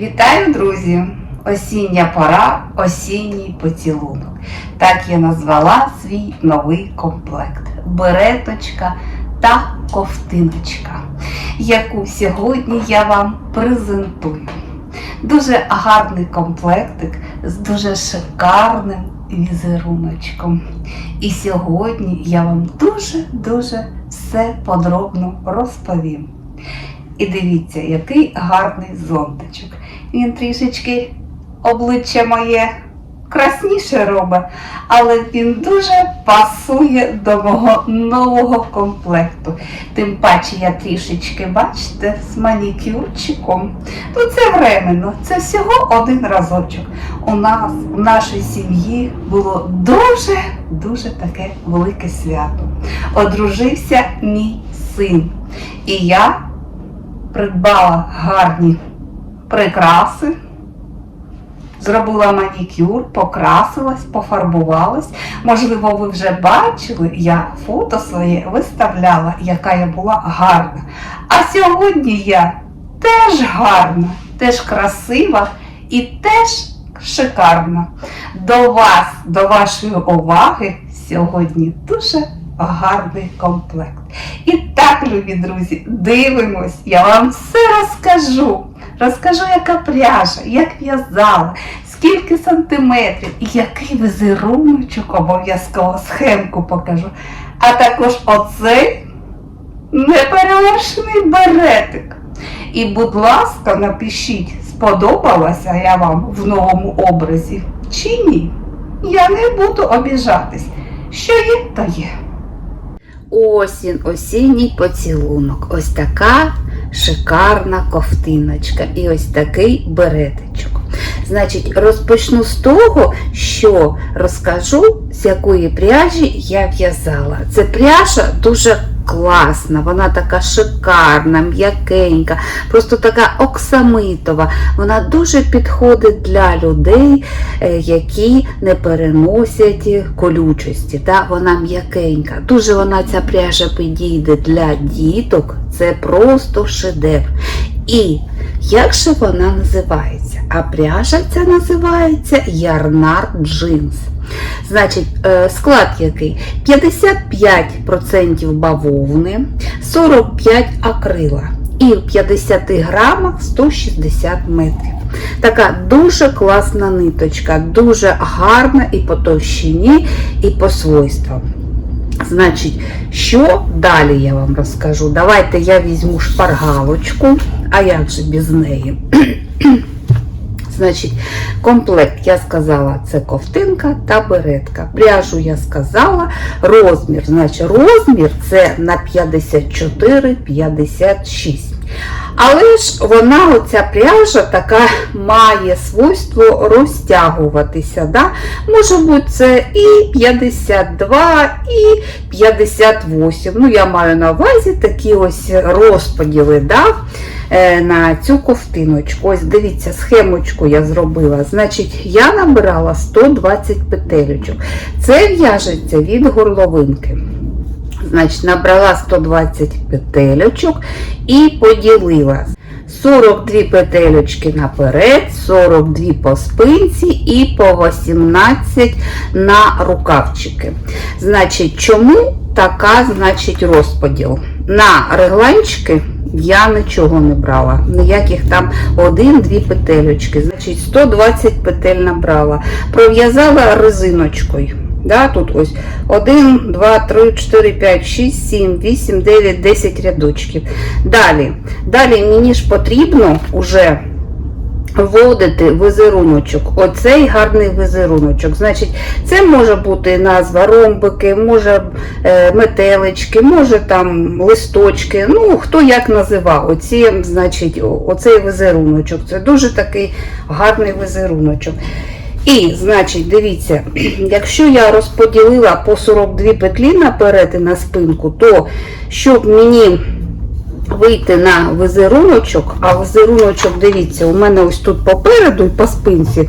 Вітаю, друзі! Осіння пора, осінній поцілунок. Так я назвала свій новий комплект. Береточка та ковтиночка, яку сьогодні я вам презентую. Дуже гарний комплектик з дуже шикарним візеруночком. І сьогодні я вам дуже-дуже все подробно розповім. І дивіться, який гарний зонтичок. Він трішечки обличчя моє красніше робить, але він дуже пасує до мого нового комплекту. Тим паче я трішечки, бачите, з манікюрчиком. Ну це временно, це всього один разочок. У нас, в нашій сім'ї, було дуже-дуже таке велике свято. Одружився мій син. І я придбала гарні прикраси, зробила манікюр, покрасилась, пофарбувалась. Можливо, ви вже бачили, я фото своє виставляла, яка я була гарна. А сьогодні я теж гарна, теж красива і теж шикарна. До вас, до вашої уваги, сьогодні дуже гарний комплект. І так, любі друзі, дивимось, я вам все розкажу. Розкажу, яка пряжа, як в'язала, скільки сантиметрів і який візеруночок обов'язково схемку покажу. А також оцей неперевершений беретик. І, будь ласка, напишіть, сподобалася я вам в новому образі чи ні. Я не буду обіжатись. Що є, то є. Осінь, осінній поцілунок. Ось така шикарна ковтиночка і ось такий беретичок. Значить, розпочну з того, що розкажу, з якої пряжі я в'язала. Це пряжа дуже класна, вона така шикарна, м'якенька, просто така оксамитова. Вона дуже підходить для людей, е, які не переносять колючості. Та? Вона м'якенька. Дуже вона ця пряжа підійде для діток. Це просто шедевр. І як же вона називається? А пряжа ця називається Ярнар Джинс. Значить, е, склад який? 55% бавовни, 45 акрила і в 50 грамах 160 метрів. Така дуже класна ниточка, дуже гарна і по товщині, і по свойствам. Значить, що далі я вам розкажу? Давайте я візьму шпаргалочку, а як же без неї? Значить, комплект, я сказала, це ковтинка та беретка. Пряжу я сказала, розмір. Значить, розмір це на 54-56. Але ж вона, оця пряжа, така має свойство розтягуватися. Да? Може бути, це і 52, і 58. Ну, я маю на увазі такі ось розподіли. Да? е, На цю ковтиночку. Ось дивіться, схемочку я зробила. Значить, я набирала 120 петелечок. Це в'яжеться від горловинки. Значить, набрала 120 петелечок і поділила. 42 петелечки наперед, 42 по спинці і по 18 на рукавчики. Значить, чому така, значить, розподіл? На регланчики я нічого не брала. Ніяких там 1-2 петелечки. Значить, 120 петель набрала. Пров'язала резиночкою. Да, Тут ось 1, 2, 3, 4, 5, 6, 7, 8, 9, 10 рядочків. Далі, далі мені ж потрібно вже вводити візеруночок. Оцей гарний візеруночок. Значить, це може бути назва ромбики, може е, метелички, може там листочки. Ну, хто як називав. Оці, значить, оцей візеруночок. Це дуже такий гарний візеруночок. І, значить, дивіться, якщо я розподілила по 42 петлі наперед і на спинку, то щоб мені вийти на візеруночок, а візеруночок, дивіться, у мене ось тут попереду і по спинці.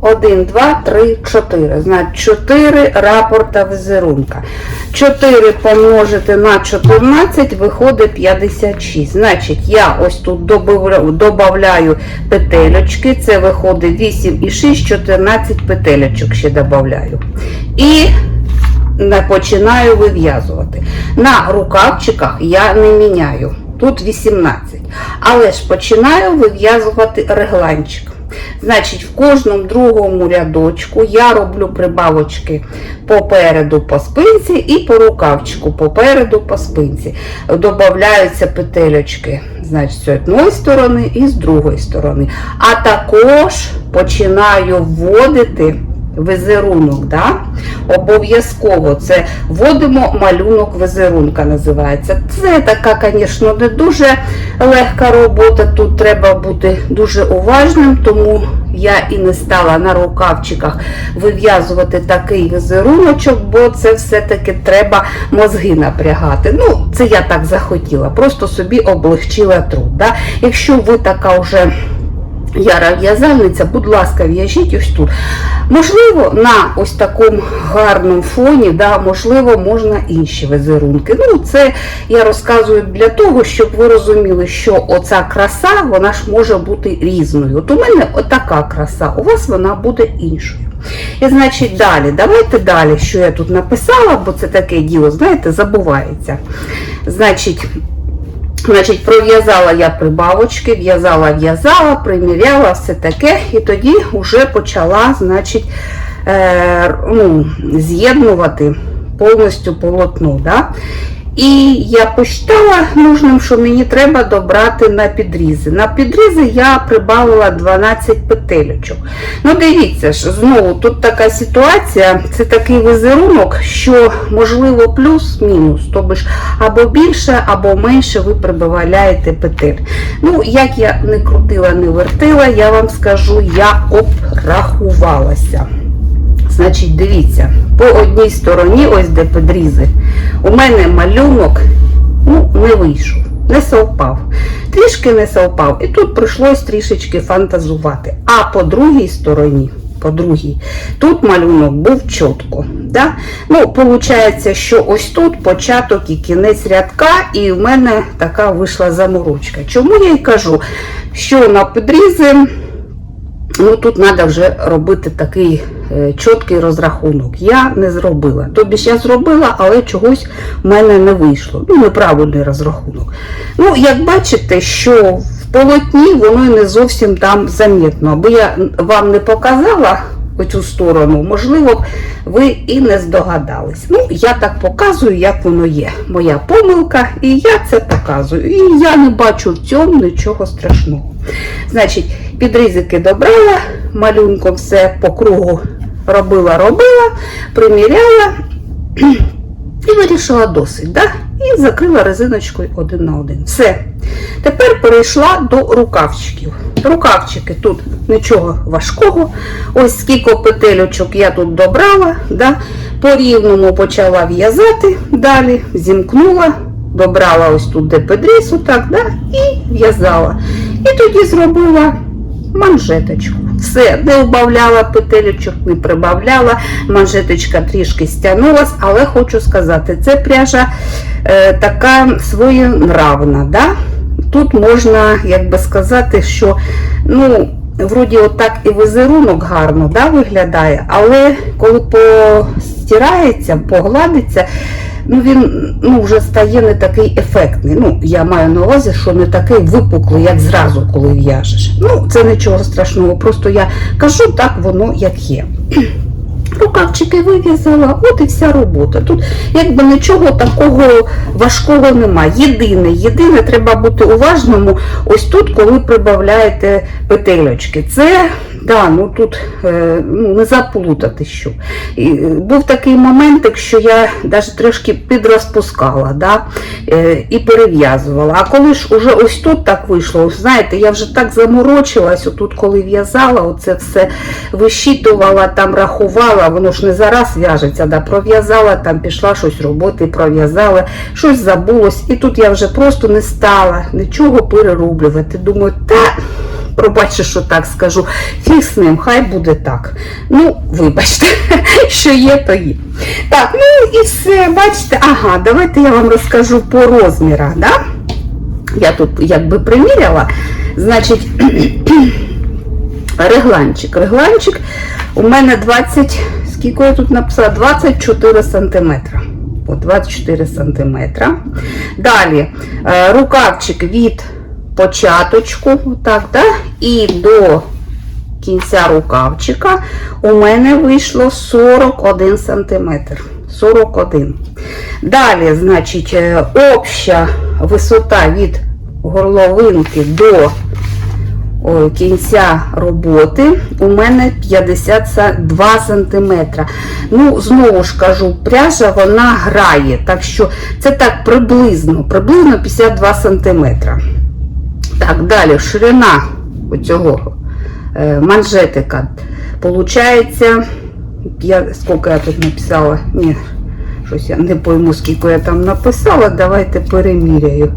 1, 2, 3, 4. Значить, 4 рапорта візерунка. 4 помножити на 14 виходить 56. Значить, я ось тут добавляю петелечки. Це виходить 8 і 6, 14 петелечок ще додаю. І починаю вив'язувати. На рукавчиках я не міняю. Тут 18. Але ж починаю вив'язувати регланчик. Значить, в кожному другому рядочку я роблю прибавочки попереду по спинці і по рукавчику попереду по спинці. Добавляються петелечки значить, з одної сторони і з другої сторони. А також починаю вводити візерунок. Да? Обов'язково це вводимо малюнок візерунка, називається. Це така, звісно, не дуже легка робота. Тут треба бути дуже уважним, тому я і не стала на рукавчиках вив'язувати такий візеруночок, бо це все-таки треба мозги напрягати. Ну, це я так захотіла, просто собі облегчила труд. Да? Якщо ви така вже Яра в'язальниця, будь ласка, в'яжіть ось тут. Можливо, на ось такому гарному фоні, да, можливо, можна інші візерунки. Ну, це я розказую для того, щоб ви розуміли, що оця краса, вона ж може бути різною. От у мене отака краса, у вас вона буде іншою. І значить, далі, давайте далі, що я тут написала, бо це таке діло, знаєте, забувається. Значить, Значить, пров'язала я прибавочки, в'язала, в'язала, приміряла, все таке, і тоді вже почала, значить, е, ну, з'єднувати повністю полотно. Да? І я посчитала нужним, що мені треба добрати на підрізи. На підрізи я прибавила 12 петелечок. Ну, дивіться ж, знову тут така ситуація, це такий візерунок, що можливо плюс-мінус, тобто або більше, або менше ви прибавляєте петель. Ну, як я не крутила, не вертила, я вам скажу, я обрахувалася. Значить, дивіться, по одній стороні, ось де підрізи, у мене малюнок ну, не вийшов, не совпав. Трішки не совпав. І тут прийшлось трішечки фантазувати. А по другій стороні, по другій, тут малюнок був чітко. Да? Ну, Получається, що ось тут початок і кінець рядка, і в мене така вийшла заморочка. Чому я й кажу, що на підрізи. Ну, тут треба вже робити такий е, чіткий розрахунок. Я не зробила. Тобі ж я зробила, але чогось в мене не вийшло. Ну, неправильний розрахунок. Ну, як бачите, що в полотні воно не зовсім там замітно. Аби я вам не показала оцю сторону, можливо, ви і не здогадались. Ну, я так показую, як воно є. Моя помилка, і я це показую. І я не бачу в цьому нічого страшного. Значить, підрізики добрала, малюнком все по кругу робила, робила, приміряла і вирішила досить. Да? І закрила резиночкою один на один. Все. Тепер перейшла до рукавчиків. Рукавчики тут нічого важкого. Ось скільки петельочок я тут добрала, да? по рівному почала в'язати, далі зімкнула, добрала ось тут де підріз, отак, да? і в'язала. І тоді зробила манжеточку. Все, не вбавляла петелечок, не прибавляла, манжеточка трішки стягнулась, але хочу сказати, це пряжа е, така своєнравна. Да? Тут можна, як би сказати, що ну, вроді отак і візерунок гарно да, виглядає, але коли постирається, погладиться, ну він ну, вже стає не такий ефектний. Ну, я маю на увазі, що не такий випуклий, як зразу, коли в'яжеш. Ну, це нічого страшного, просто я кажу так, воно як є. Рукавчики вив'язала, от і вся робота. Тут якби нічого такого важкого немає. Єдине, єдине, треба бути уважному ось тут, коли прибавляєте петельочки. Це, да, ну тут е, ну, не заплутати що. І, е, був такий момент, що я навіть трошки підрозпускала да, е, і перев'язувала. А коли ж уже ось тут так вийшло, знаєте, я вже так заморочилась, отут, коли в'язала, оце все вищитувала, там рахувала, воно ж не зараз в'яжеться, да, пров'язала, там пішла щось роботи, пров'язала, щось забулось. І тут я вже просто не стала нічого перероблювати. Думаю, та Пробачте, що так скажу. Фіг з ним, хай буде так. Ну, вибачте, що є, то є. Так, ну і все, бачите, ага, давайте я вам розкажу по розмірах. Да? Я тут якби приміряла. Значить, регланчик. Регланчик у мене 20, скільки я тут написала? 24 сантиметра. О, 24 сантиметра. Далі е, рукавчик від початочку, отак, да? і до кінця рукавчика у мене вийшло 41 сантиметр. 41. Далі, значить, е, обща висота від горловинки до о, кінця роботи у мене 52 см. Ну, знову ж кажу, пряжа вона грає, так що це так приблизно, приблизно 52 см. Так, далі ширина оцього е, манжетика. Получається, я, скільки я тут написала? Ні, щось я не пойму, скільки я там написала. Давайте переміряю.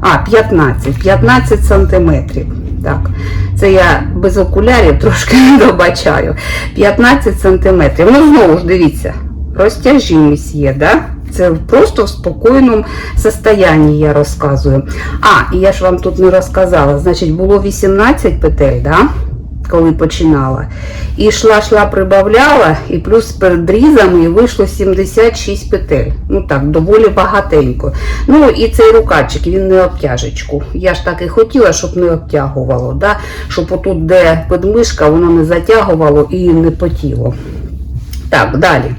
А, 15, 15 сантиметрів. Так, це я без окулярів трошки не добачаю. 15 сантиметрів. Ну, знову ж дивіться, розтяжимість є, да? Це просто в спокійному состоянні я розказую. А, і я ж вам тут не розказала. Значить, було 18 петель, да? Коли починала. І йшла, йшла, прибавляла, і плюс перед різами вийшло 76 петель. Ну так, доволі багатенько. Ну і цей рукавчик, він не обтяжечку. Я ж так і хотіла, щоб не обтягувало. Да? Щоб отут, де підмишка, воно не затягувало і не потіло. Так, далі.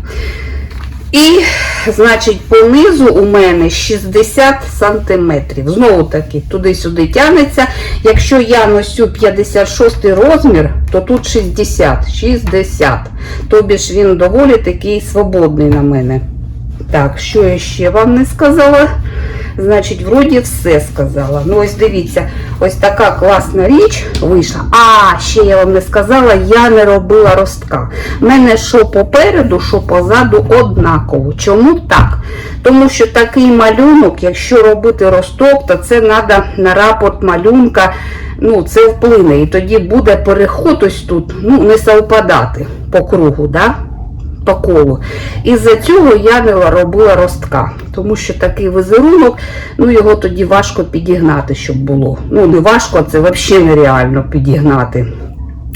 І, значить, по низу у мене 60 сантиметрів. Знову таки, туди-сюди тягнеться. Якщо я носю 56 розмір, то тут 60. 60. Тобі ж він доволі такий свободний на мене. Так, що я ще вам не сказала? Значить, вроді все сказала. Ну, ось дивіться, ось така класна річ вийшла. А, ще я вам не сказала, я не робила ростка. У мене що попереду, що позаду однаково. Чому так? Тому що такий малюнок, якщо робити росток, то це треба на рапорт малюнка, ну, це вплине. І тоді буде переход ось тут, ну, не совпадати по кругу, да? По колу. Із-за цього я не робила ростка, тому що такий візерунок, ну його тоді важко підігнати, щоб було. Ну, не важко, це взагалі нереально підігнати.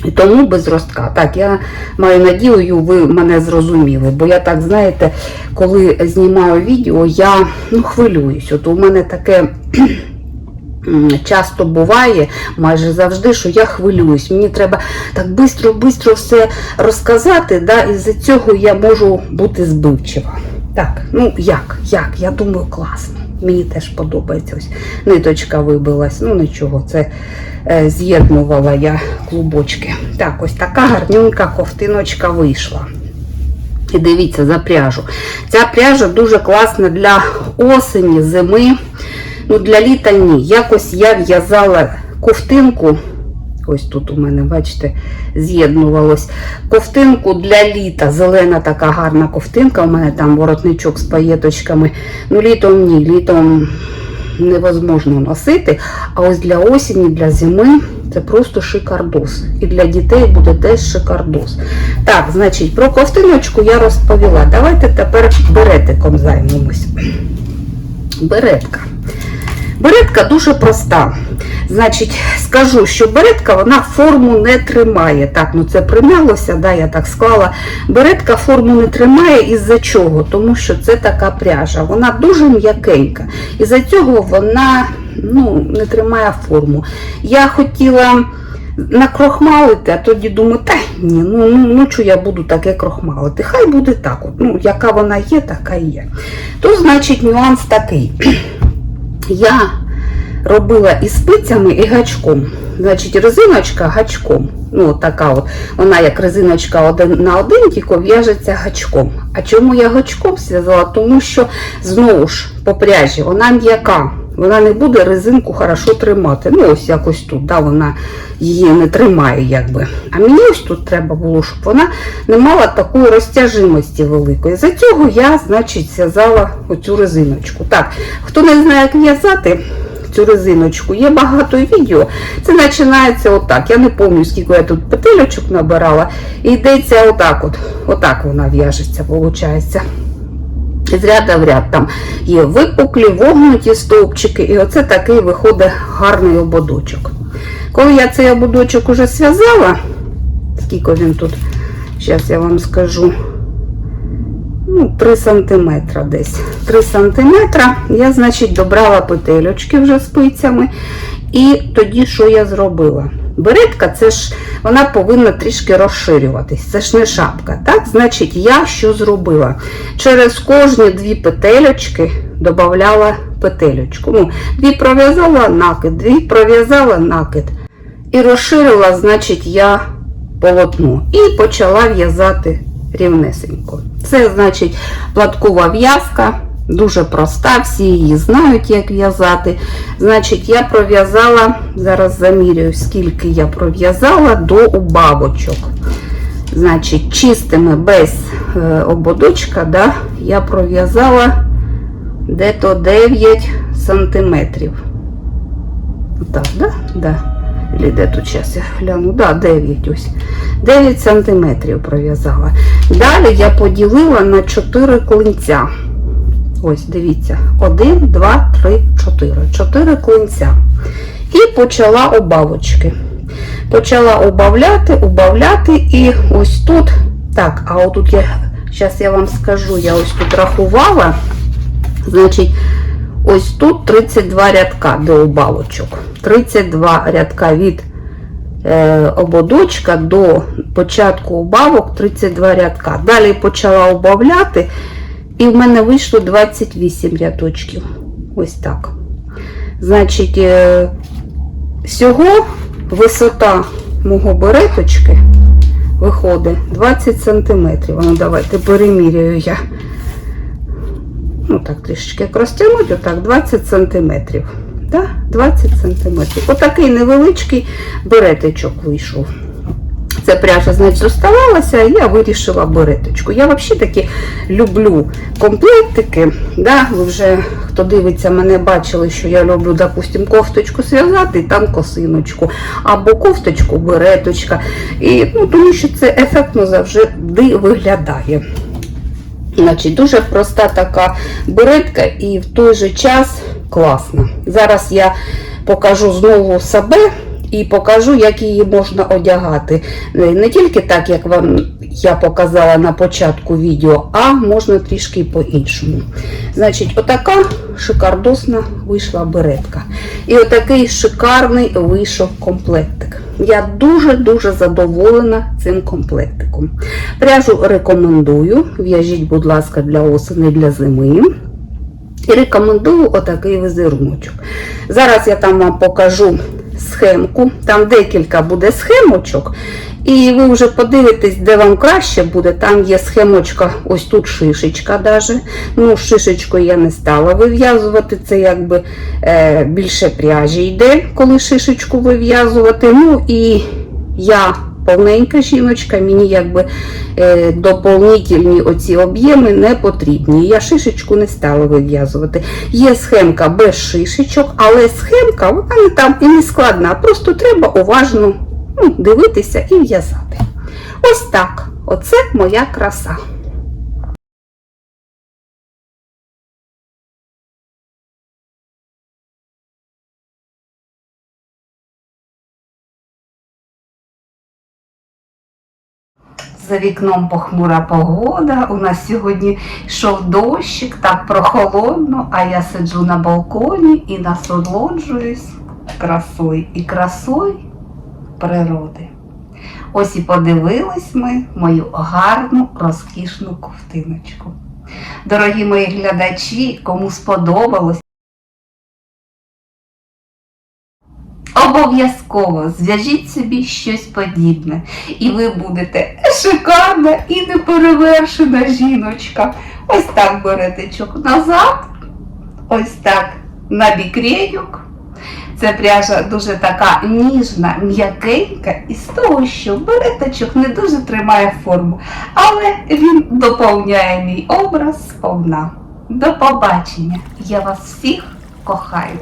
І тому без ростка. Так, я маю надію, ви мене зрозуміли. Бо я так, знаєте, коли знімаю відео, я ну, хвилююсь. От у мене таке. Часто буває, майже завжди, що я хвилююсь. Мені треба так швидко-швидко все розказати, да, і з цього я можу бути збивчива. Так, ну як, як? Я думаю, класно. Мені теж подобається. Ось ниточка вибилась. Ну нічого, це е, з'єднувала я клубочки. Так, ось така гарнюнька ковтиночка вийшла. І дивіться за пряжу. Ця пряжа дуже класна для осені, зими. Ну, для літа ні. Якось я в'язала ковтинку. Ось тут у мене, бачите, з'єднувалось. Ковтинку для літа. Зелена така гарна ковтинка. У мене там воротничок з паєточками. Ну, літом ні, літом невозможно носити. А ось для осені, для зими це просто шикардос. І для дітей буде теж шикардос. Так, значить, про ковтиночку я розповіла. Давайте тепер беретиком займемось. Беретка. Беретка дуже проста. Значить, скажу, що беретка вона форму не тримає. Так, ну це примялося, да, я так склала. Беретка форму не тримає із-за чого? Тому що це така пряжа. Вона дуже м'якенька. Із-за цього вона ну, не тримає форму. Я хотіла накрохмалити, а тоді думаю, та ні, ну, ну, що я буду таке крохмалити. Хай буде так. от, ну, Яка вона є, така і є. То, значить, нюанс такий. Я робила і спицями, і гачком. Значить, резиночка гачком. Ну, така от, вона як резиночка один на один, тільки в'яжеться гачком. А чому я гачком зв'язала? Тому що, знову ж, по пряжі, вона м'яка. Вона не буде резинку хорошо тримати. Ну, ось якось тут, да, вона її не тримає, якби. А мені ось тут треба було, щоб вона не мала такої розтяжимості великої. За цього я, значить, зв'язала оцю резиночку. Так, хто не знає, як в'язати цю резиночку. Є багато відео. Це починається отак. Я не пам'ятаю, скільки я тут петельочок набирала. І йдеться отак от. Отак вона в'яжеться, виходить. З ряда в ряд там є випуклі, вогнуті стовпчики, і оце такий виходить гарний ободочок. Коли я цей ободочок уже зв'язала, скільки він тут, зараз я вам скажу, ну, 3 см десь. 3 см я, значить, добрала петельочки вже спицями. І тоді що я зробила? Беретка, це ж вона повинна трішки розширюватись. Це ж не шапка. Так, значить, я що зробила? Через кожні дві петельочки додавала петельочку. Ну, дві пров'язала накид, дві пров'язала накид. І розширила, значить, я полотно. І почала в'язати рівнесенько. Це, значить, платкова в'язка. Дуже проста, всі її знають, як в'язати. Значить, я пров'язала, зараз замірюю, скільки я пров'язала до убавочок. Значить, чистими без е, ободочка, да, я пров'язала дето 9 сантиметрів. Так, да? Да. Или де тут зараз я гляну? Да, 9 ось. 9 сантиметрів пров'язала. Далі я поділила на 4 клинця. Ось, дивіться, 1, 2, 3, 4. 4 клинця. І почала обавочки. Почала обавляти, обавляти, і ось тут, так, а отут я, зараз я вам скажу, я ось тут рахувала, значить, ось тут 32 рядка до обавочок. 32 рядка від е, ободочка до початку обавок 32 рядка. Далі почала обавляти. І в мене вийшло 28 рядочків. Ось так. Значить, е, всього висота мого береточки виходить 20 см. Ну, давайте переміряю я. Ну, так, трішечки як розтягнуть, отак, 20 см. Да? 20 см. Отакий невеличкий береточок вийшов. Це пряжа, значить, оставалася, я вирішила береточку. Я взагалі таки люблю комплектики. Да? Ви вже, хто дивиться, мене бачили, що я люблю, допустим, кофточку зв'язати і там косиночку. Або кофточку, береточка. І, ну, Тому що це ефектно завжди виглядає. Значить, Дуже проста така беретка і в той же час класна. Зараз я покажу знову себе і покажу, як її можна одягати. Не тільки так, як вам я показала на початку відео, а можна трішки по-іншому. Значить, отака шикардосна вийшла беретка. І отакий шикарний вийшов комплектик. Я дуже-дуже задоволена цим комплектиком. Пряжу рекомендую. В'яжіть, будь ласка, для осені, для зими. І рекомендую отакий візеруночок. Зараз я там вам покажу схемку. Там декілька буде схемочок. І ви вже подивитесь, де вам краще буде. Там є схемочка, ось тут шишечка. Даже. Ну, шишечку я не стала вив'язувати. Це якби е, більше пряжі йде, коли шишечку вив'язувати. Ну і я повненька жіночка, мені якби е, доповнительні оці об'єми не потрібні. Я шишечку не стала вив'язувати. Є схемка без шишечок, але схемка вона не там і не складна. Просто треба уважно ну, дивитися і в'язати. Ось так. Оце моя краса. За вікном похмура погода. У нас сьогодні йшов дощик, так прохолодно, а я сиджу на балконі і насолоджуюсь красою і красою природи. Ось і подивились ми мою гарну розкішну ковтиночку. Дорогі мої глядачі, кому сподобалось, Обов'язково зв'яжіть собі щось подібне, і ви будете шикарна і неперевершена жіночка. Ось так беретечок назад, ось так на бікренюк. Це пряжа дуже така ніжна, м'якенька, і з того, що береточок не дуже тримає форму, але він доповняє мій образ сповна. До побачення! Я вас всіх кохаю!